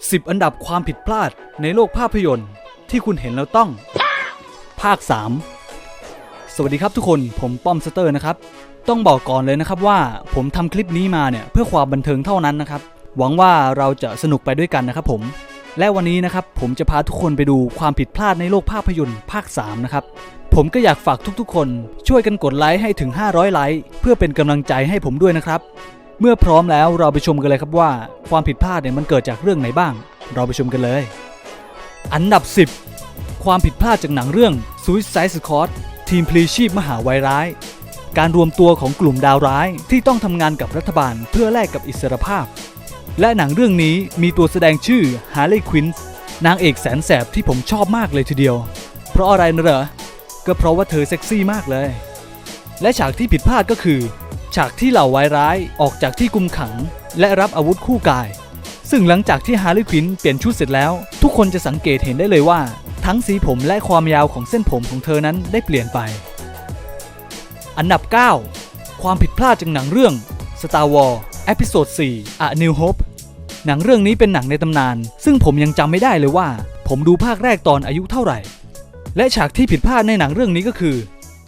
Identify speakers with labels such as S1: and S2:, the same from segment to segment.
S1: 10 อันดับความผิดพลาดในโลกภาพยนตร์ ที่คุณเห็นแล้วต้อง ภาค 3 สวัสดีครับทุกคนผมป้อมสเตอร์นะครับ ต้องบอกก่อนเลยนะครับว่าผมทำคลิปนี้มาเนี่ยเพื่อความบันเทิงเท่านั้นนะครับ หวังว่าเราจะสนุกไปด้วยกันนะครับผม และวันนี้นะครับผมจะพาทุกคนไปดูความผิดพลาดในโลกภาพยนตร์ภาค 3 นะครับ ผมก็อยากฝากทุกๆ คน ช่วยกันกดไลค์ให้ถึง 500 ไลค์เพื่อเป็นกำลังใจให้ผมด้วยนะครับ เมื่อพร้อมแล้วเราไปชมกันเลยครับว่า ความผิดพลาดเนี่ยมันเกิดจากเรื่องไหนบ้าง เราไปชมกันเลย อันดับ 10 ความผิดพลาดจากหนังเรื่อง Suicide Squad ทีมพลีชีพมหาวายร้าย การรวมตัวของกลุ่มดาวร้ายที่ต้องทำงานกับรัฐบาลเพื่อแลกกับอิสรภาพ และหนังเรื่องนี้มีตัวแสดงชื่อฮาร์เลย์ควินส์นางเอกแสนแสบที่ผมชอบมากเลยทีเดียว เพราะอะไรนะเหรอ ก็เพราะว่าเธอเซ็กซี่มากเลย และฉากที่ผิดพลาดก็คือ ฉากที่เหล่าวายร้ายออกจากที่กุมขัง และรับอาวุธคู่กาย ซึ่งหลังจากที่ฮาร์ลีควินเปลี่ยนชุดเสร็จแล้ว ทุกคนจะสังเกตเห็นได้เลยว่า ทั้งสีผมและความยาวของเส้นผมของเธอนั้นได้เปลี่ยนไป อันดับ 9 ความผิดพลาดจากหนังเรื่อง Star Wars เอพิโซด4 A New Hope หนังเรื่องนี้เป็นหนังในตำนาน ซึ่งผมยังจำไม่ได้เลยว่า ผมดูภาคแรกตอนอายุเท่าไหร่ และฉากที่ผิดพลาดในหนังเรื่องนี้ก็คือ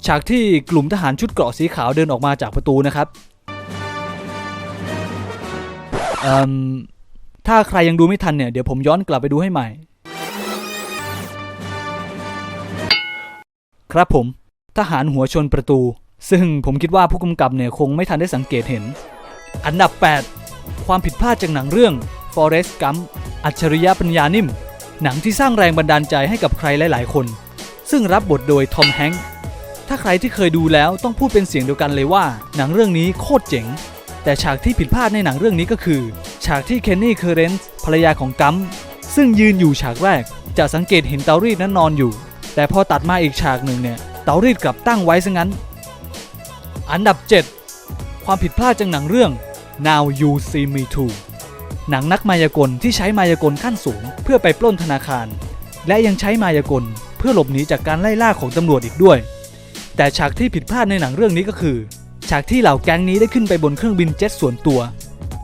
S1: ฉากที่กลุ่มทหารชุดเกราะสีขาวเดินออกมาจากประตูนะครับถ้าใครยังดูไม่ทันเนี่ย เดี๋ยวผมย้อนกลับไปดูให้ใหม่ ครับผม ทหารหัวชนประตู ซึ่งผมคิดว่าผู้กำกับเนี่ย คงไม่ทันได้สังเกตเห็น อันดับ 8 ความผิดพลาดจากหนังเรื่อง Forrest Gump อัจฉริยะปัญญานิ่ม หนังที่สร้างแรงบันดาลใจให้กับใครหลาย ๆ คน ซึ่งรับบทโดยทอมแฮงค์ ถ้าใครที่เคยดูแล้วต้องพูดเป็นเสียงเดียวกันเลยว่า หนังเรื่องนี้โคตรเจ๋ง แต่ฉากที่ผิดพลาดในหนังเรื่องนี้ก็คือ ฉากที่เคนนี่เคอร์เรนซ์ภรรยาของกัมซึ่งยืนอยู่ฉากแรก จะสังเกตเห็นเตารีดนั้นนอนอยู่ แต่พอตัดมาอีกฉากหนึ่งเนี่ยเตารีดกลับตั้งไว้ซะงั้น อันดับ 7 ความผิดพลาดจากหนังเรื่อง Now You See Me Too หนังนักมายากลที่ใช้มายากลขั้นสูง เพื่อไปปล้นธนาคาร และยังใช้มายากลเพื่อหลบหนีจากการไล่ล่าของตำรวจอีกด้วย แต่ฉากที่ผิดพลาดในหนังเรื่องนี้ก็คือ ฉากที่เหล่าแก๊งนี้ได้ขึ้นไปบนเครื่องบินเจ็ตส่วนตัว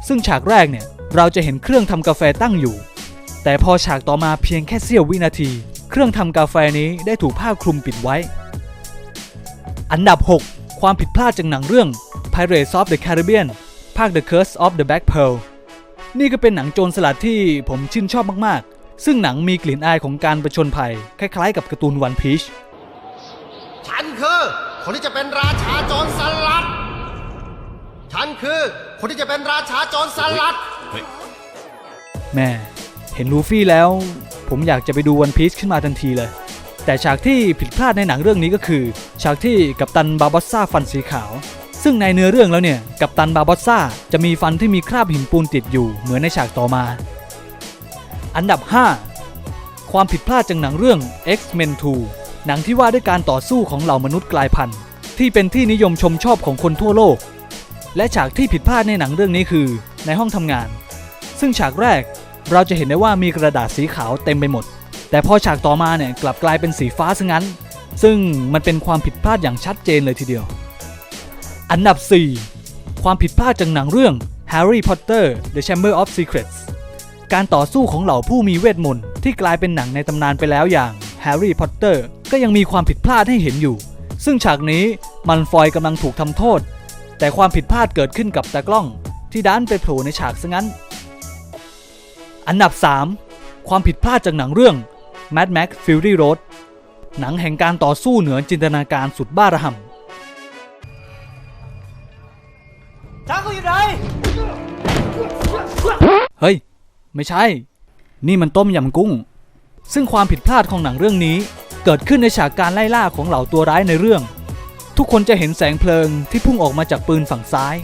S1: ซึ่งฉากแรกเนี่ยเราจะเห็นเครื่องทำกาแฟตั้งอยู่ แต่พอฉากต่อมาเพียงแค่เสี้ยววินาที เครื่องทำกาแฟนี้ได้ถูกผ้าคลุมปิดไว้ อันดับ 6 ความผิดพลาดจากหนังเรื่อง Pirates of the Caribbean ภาค The Curse of the Black Pearl นี่ก็เป็นหนังโจรสลัดที่ผมชื่นชอบมากๆ ซึ่งหนังมีกลิ่นอายของการประชนภัย คล้ายๆ กับการ์ตูนวันพีช
S2: คือคนที่จะเป็นราชาโจรสลัด ฉันคือ คนที่จะเป็นราชาโจรสลัด
S1: แม่เห็นลูฟี่แล้ว ผมอยากจะไปดูวันพีชขึ้นมาทันทีเลย แต่ฉากที่ผิดพลาดในหนังเรื่องนี้ก็คือ ฉากที่กัปตันบาบอสซ่าฟันสีขาว ซึ่งในเนื้อเรื่องแล้วเนี่ย กัปตันบาบอสซ่าจะมีฟันที่มีคราบหินปูนติดอยู่เหมือนในฉากต่อมา อันดับ 5 ความผิดพลาดจากหนังเรื่อง X-Men 2 หนังที่ว่าด้วยการต่อสู้ของเหล่ามนุษย์กลายพันธุ์ ที่เป็นที่นิยมชมชอบของคนทั่วโลก และฉากที่ผิดพลาดในหนังเรื่องนี้คือ ในห้องทำงาน ซึ่งฉากแรกเราจะเห็นได้ว่ามีกระดาษสีขาวเต็มไปหมด แต่พอฉากต่อมาเนี่ยกลับกลายเป็นสีฟ้าซะงั้น ซึ่งมันเป็นความผิดพลาดอย่างชัดเจนเลยทีเดียว อันดับ 4 ความผิดพลาดจากหนังเรื่อง Harry Potter The Chamber of Secrets การต่อสู้ของเหล่าผู้มีเวทมนต์ที่กลายเป็นหนังในตำนานไปแล้วอย่าง Harry Potter ก็ยังมีความผิดพลาดให้เห็นอยู่ ซึ่งฉากนี้มันฟอยกำลังถูกทำโทษ แต่ความผิดพลาดเกิดขึ้นกับตากล้อง ที่ด้านไปโผล่ในฉากซะงั้น อันดับ 3 ความผิดพลาดจากหนังเรื่อง Mad Max Fury Road หนังแห่งการต่อสู้เหนือจินตนาการสุดบ้าระห่ำ
S3: ช้างเขาอยู่ไหน
S1: เฮ้ย ไม่ใช่ นี่มันต้มยำกุ้ง ซึ่งความผิดพลาดของหนังเรื่องนี้ เกิดขึ้นในฉากการไล่ล่าของเหล่าตัวร้ายในเรื่อง ทุกคนจะเห็นแสงเพลิงที่พุ่งออกมาจากปืนฝั่งซ้าย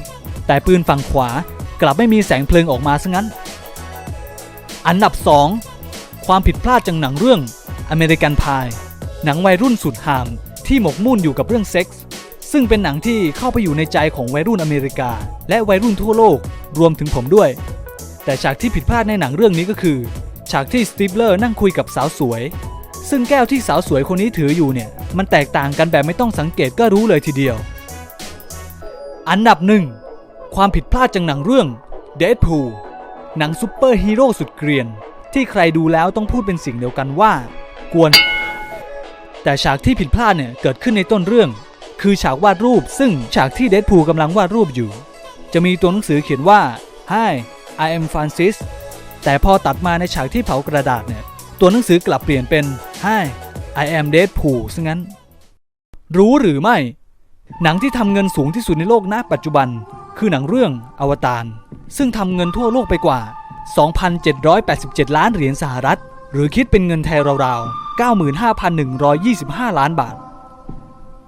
S1: แต่ปืนฝั่งขวากลับไม่มีแสงเพลิงออกมาซะงั้น อันดับ 2 ความผิดพลาดจากหนังเรื่องอเมริกันพายหนังวัยรุ่นสุดหามที่หมกมุ่นอยู่กับเรื่องเซ็กส์ซึ่งเป็นหนังที่เข้าไปอยู่ในใจของวัยรุ่นอเมริกา และวัยรุ่นทั่วโลกรวมถึงผมด้วย แต่ฉากที่ผิดพลาดในหนังเรื่องนี้ก็คือ ฉากที่สตีฟเลอร์นั่งคุยกับสาวสวย ซึ่งแก้วที่สาวสวยคนนี้ถืออยู่เนี่ย มันแตกต่างกันแบบไม่ต้องสังเกตก็รู้เลยทีเดียว อันดับหนึ่งความผิดพลาดจากหนังเรื่อง Deadpool หนังซูเปอร์ฮีโร่สุดเกรียน ที่ใครดูแล้วต้องพูดเป็นสิ่งเดียวกันว่า กวน แต่ฉากที่ผิดพลาดเนี่ยเกิดขึ้นในต้นเรื่อง คือฉากวาดรูป ซึ่งฉากที่เดดพูลกำลังวาดรูปอยู่ จะมีตัวหนังสือเขียนว่า Hi I am Francis แต่พอตัดมาในฉากที่เผากระดาษเนี่ย ตัวหนังสือกลับเปลี่ยนเป็น Hi I am Deadpool ซะงั้น รู้หรือไม่ หนังที่ทำเงินสูงที่สุดในโลกณปัจจุบัน คือหนังเรื่องอวตารซึ่งทำเงินทั่วโลกไปกว่า 2,787 ล้านเหรียญสหรัฐ หรือคิดเป็นเงินไทยราวๆ 95,125 ล้านบาท